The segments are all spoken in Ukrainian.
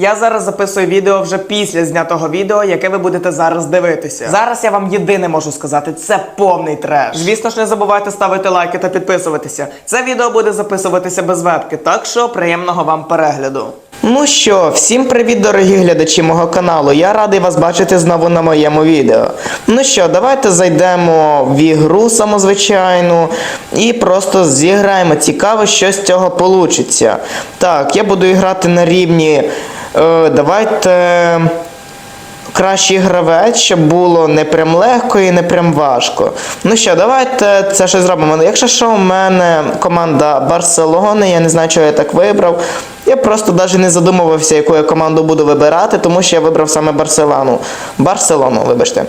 Я зараз записую відео вже після знятого відео, яке ви будете зараз дивитися. Зараз я вам єдине можу сказати, це повний треш. Звісно ж, не забувайте ставити лайки та підписуватися. Це відео буде записуватися без вебки, так що приємного вам перегляду. Ну що, всім привіт, дорогі глядачі мого каналу. Я радий вас бачити знову на моєму відео. Ну що, давайте зайдемо в ігру самозвичайну і просто зіграємо. Цікаво, що з цього получиться. Так, я буду грати на рівні. Е, давайте. Кращий гравець, щоб було не прям легко і не прям важко. Ну що, давайте це щось зробимо. Якщо що, у мене команда Барселони, я не знаю, чого я так вибрав. Я просто навіть не задумувався, яку я команду буду вибирати, тому що я вибрав саме Барселону. Барселону, вибачте.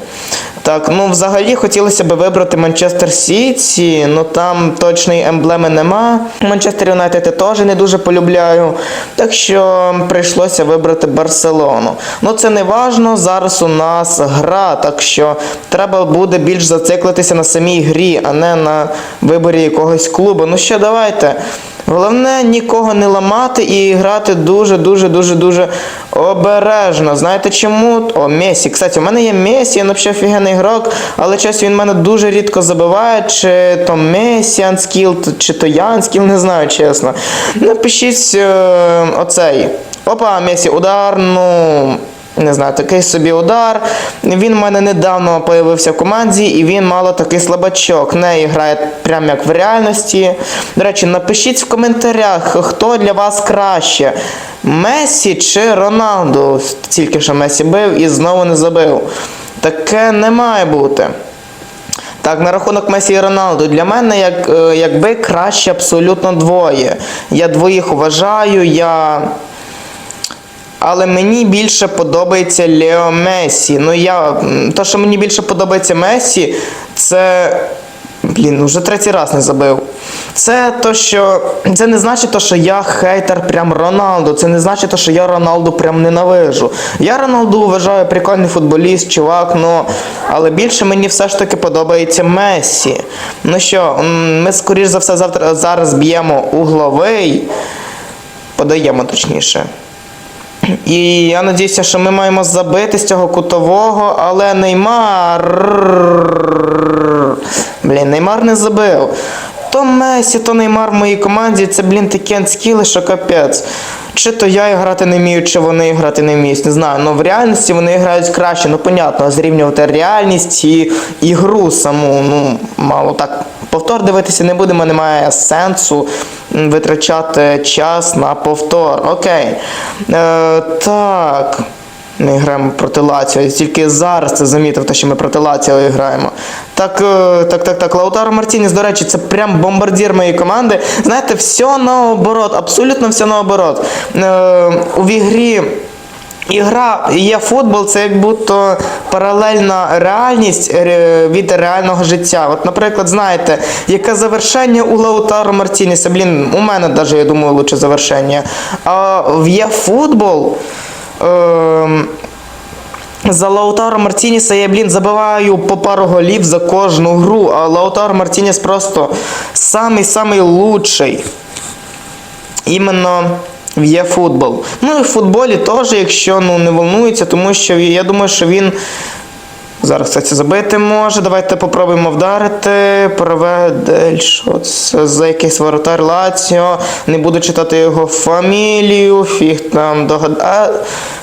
Так, ну взагалі хотілося б вибрати Манчестер Сіті, ну там точної емблеми нема. Манчестер Юнайтед я теж не дуже полюбляю. Так що прийшлося вибрати Барселону. Ну це не важно, зараз у нас гра, так що треба буде більш зациклитися на самій грі, а не на виборі якогось клубу. Ну що, давайте. Головне нікого не ламати і грати дуже-дуже дуже дуже обережно. Знаєте чому? О, Месі. Кстати, у мене є Месі, він взагалі офігенний ігрок, але чесно, він мене дуже рідко забиває, чи то Месі анскіл, чи то Янскіл, не знаю, чесно. Напишіть е, оцей. Опа, Месі, удар, ну. Не знаю, такий собі удар. Він в мене недавно появився в команді, і він мало такий слабачок. Не грає прямо як в реальності. До речі, напишіть в коментарях, хто для вас краще. Месі чи Роналду? Тільки що Месі бив і знову не забив. Таке не має бути. Так, на рахунок Месі і Роналду. Для мене як, е, якби краще абсолютно двоє. Я двоїх вважаю, я. Але мені більше подобається Лео Месі. Ну я. То, що мені більше подобається Месі, це. Блін, вже третій раз не забив. Це то, що. Це не значить, то, що я хейтер прям Роналду. Це не значить, то, що я Роналду прям ненавижу. Я Роналду вважаю прикольний футболіст, чувак, ну. Але більше мені все ж таки подобається Месі. Ну що, ми скоріш за все завтра зараз б'ємо угловий. Подаємо точніше. І я надіюся, що ми маємо забити з цього кутового, але Неймар. Блін, Неймар не забив. То Месі, то Неймар в моїй команді, це, блін, такі анскіли, що капець. Чи то я грати не вмію, чи вони грати не вміють, не знаю. Ну в реальності вони грають краще, ну понятно, зрівнювати реальність і ігру саму. Ну, мало так. Повтор дивитися не будемо, немає сенсу витрачати час на повтор. Окей. Е, так. Ми граємо проти Лаціо. Я тільки зараз це замітив, те, що ми проти Лаціо граємо. Так, е, так, так, так. Лаутаро Мартінес, до речі, це прям бомбардір моєї команди. Знаєте, все наоборот, абсолютно все наоборот. Е, у ігрі. Ігра є футбол, це як будто паралельна реальність е, від реального життя. От, наприклад, знаєте, яке завершення у Лаутаро Мартінеса? Блін, у мене навіть, я думаю, лучше завершення. А в є футбол. Ем, за Лаутаро Мартінеса я, блін, забиваю по пару голів за кожну гру, а Лаутаро Мартінес просто самий-самий лучший. Іменно є футбол. Ну і в футболі теж, якщо ну, не волнується, тому що я думаю, що він. Зараз кстати, забити може. Давайте попробуємо вдарити. Проведель, це за якийсь воротар Лаціо. Не буду читати його фамілію. Фіг там догада...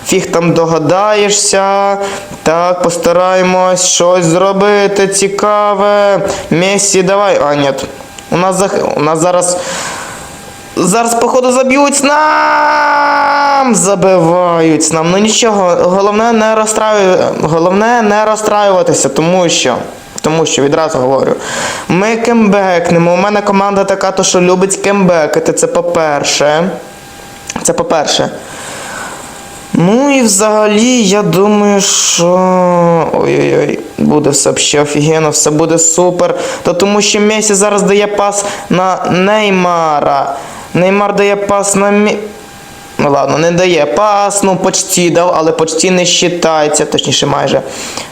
Фіг там догадаєшся. Так, постараємось щось зробити цікаве. Месі, давай. А, ні. У нас, зах... У нас зараз. Зараз, походу, заб'ють нам! Забивають нам. Ну нічого, головне не розстраю... головне не розстраюватися, тому що. Тому що відразу говорю. Ми кембекнемо. У мене команда така, то що любить кембекати. Це по-перше. Це по-перше. Ну і взагалі, я думаю, що. Ой-ой-ой, буде все ще офігенно, все буде супер. Та тому що Месі зараз дає пас на Неймара. Неймар дає пас на Мі... Ну ладно, не дає пас, ну почти дав, але почти не вважається, точніше майже.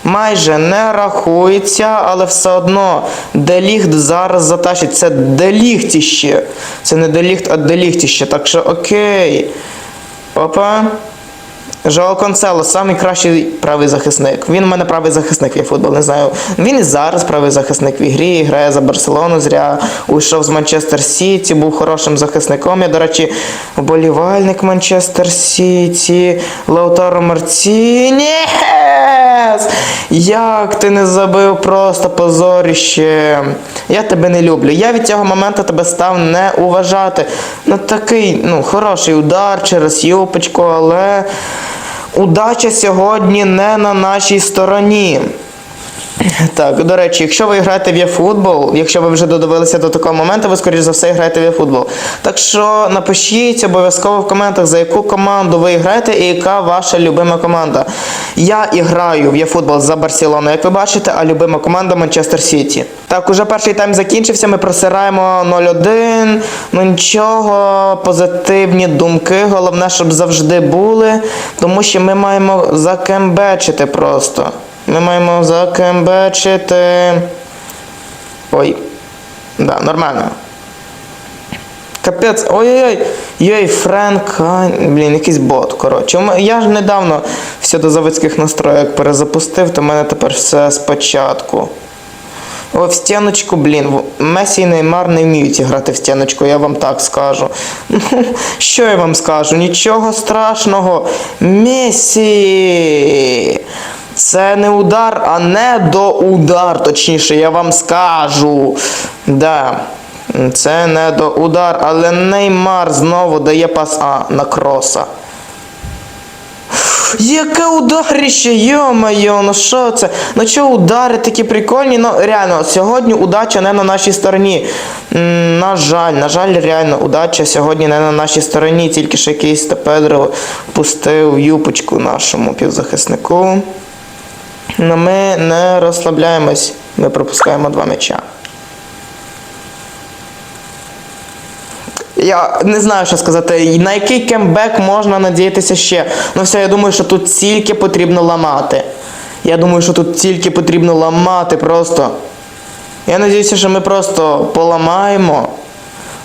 Майже не рахується, але все одно деліхт зараз затащить. Це деліхтіще. Це не деліхт, а деліхтіще. Так що окей. Опа. Жоао Консело самий кращий правий захисник. Він у мене правий захисник є футбол, не знаю. Він і зараз правий захисник в ігрі, грає за Барселону, зря уйшов з Манчестер Сіті, був хорошим захисником. Я, до речі, вболівальник Манчестер Сіті, Лаутаро Марцінєс! Як ти не забив просто позоріще. Я тебе не люблю. Я від цього моменту тебе став не уважати. Ну такий, ну, хороший удар через юпочку, але удача сьогодні не на нашій стороні. Так, до речі, якщо ви граєте в eFootball, якщо ви вже додивилися до такого моменту, ви скоріш за все граєте в eFootball. Так що напишіть обов'язково в коментах, за яку команду ви граєте і яка ваша любима команда. Я і граю в eFootball за Барселону, як ви бачите, а любима команда Манчестер Сіті. Так, уже перший тайм закінчився, ми просираємо 0-1. Ну нічого, позитивні думки. Головне, щоб завжди були, тому що ми маємо закембечити просто. Ми маємо закембечити. Ой. Да, нормально. Капець, ой-ой-ой. Йой, Френк, блін, якийсь бот. Коротше, я ж недавно все до заводських настроєк перезапустив, то в мене тепер все спочатку. О, в стіночку, блін, Месі і Неймар не вміють грати в стіночку, я вам так скажу. Ну, що я вам скажу? Нічого страшного. Месі! Це не удар, а не до удар, точніше, я вам скажу. Да. Це не до удар, але Неймар знову дає пас А на кроса. Яке ударище, йо-моє, ну що це? Ну чого удари такі прикольні? Ну реально, сьогодні удача не на нашій стороні. На жаль, на жаль, реально, удача сьогодні не на нашій стороні, тільки що якийсь Педро пустив юпочку нашому півзахиснику. Ну ми не розслабляємось, ми пропускаємо два м'яча. Я не знаю, що сказати. На який кембек можна надіятися ще. Ну все, я думаю, що тут тільки потрібно ламати. Я думаю, що тут тільки потрібно ламати просто. Я надіюся, що ми просто поламаємо.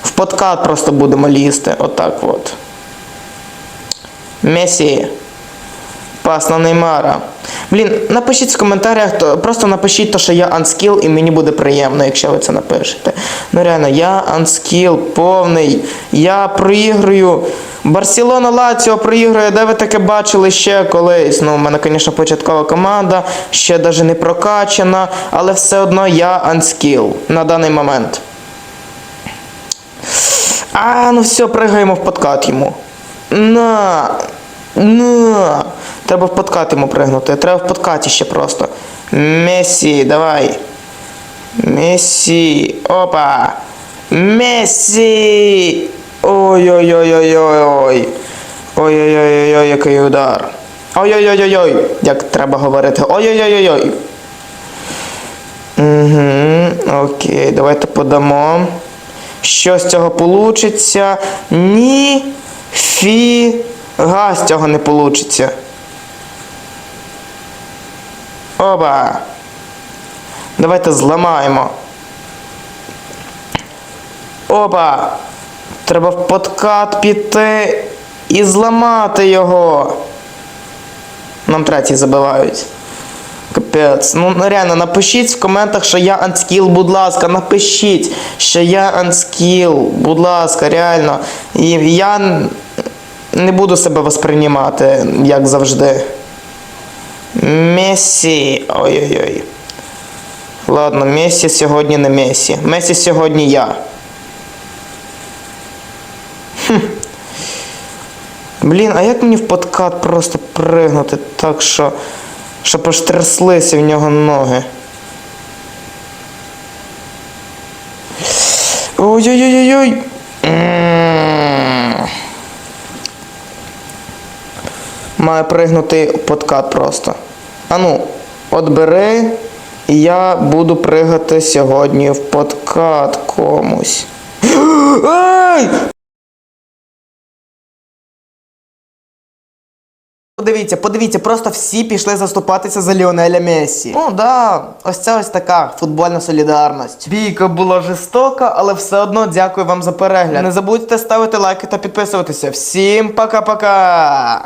В подкат просто будемо лізти. Отак от. Месі. Пас Неймара. Блін, напишіть в коментарях, то, просто напишіть, то, що я анскіл, і мені буде приємно, якщо ви це напишете. Ну реально, я анскіл повний. Я проігрую. Барселона Лаціо проігрує, де ви таке бачили ще колись. Ну, у мене, звісно, початкова команда, ще навіть не прокачана, але все одно я анскіл на даний момент. А, ну все, пригаємо в подкат йому. На. На. Треба в подкат йому пригнути. Треба в подкаті ще просто. Месі, давай. Месі. Опа. Месі. Ой-ой-ой-ой-ой. Ой-ой-ой-ой, який удар. Ой-ой-ой-ой. Як треба говорити. Ой-ой-ой-ой. Угу, окей, давайте подамо. Що з цього получиться? Ні. Фіга з цього не получиться. Оба. Давайте зламаємо. Опа. Треба в подкат піти і зламати його. Нам третій забивають. Капець. Ну реально, напишіть в коментах, що я анскіл, будь ласка, напишіть, що я анскіл, будь ласка, реально. І я не буду себе восприймати, як завжди. Месі. Ой-ой-ой. Ладно, Месі сьогодні не Месі. Месі сьогодні я. Хм. Блін, а як мені в подкат просто пригнути так, що, що поштраслися в нього ноги? Ой-ой-ой-ой. Має пригнути подкат просто. А ну, от бери, і я буду пригати сьогодні в подкат комусь. Ай! Подивіться, подивіться, просто всі пішли заступатися за Ліонеля Мессі. Ну да, ось це ось така футбольна солідарність. Бійка була жорстока, але все одно дякую вам за перегляд. Не забудьте ставити лайки та підписуватися. Всім пока-пока!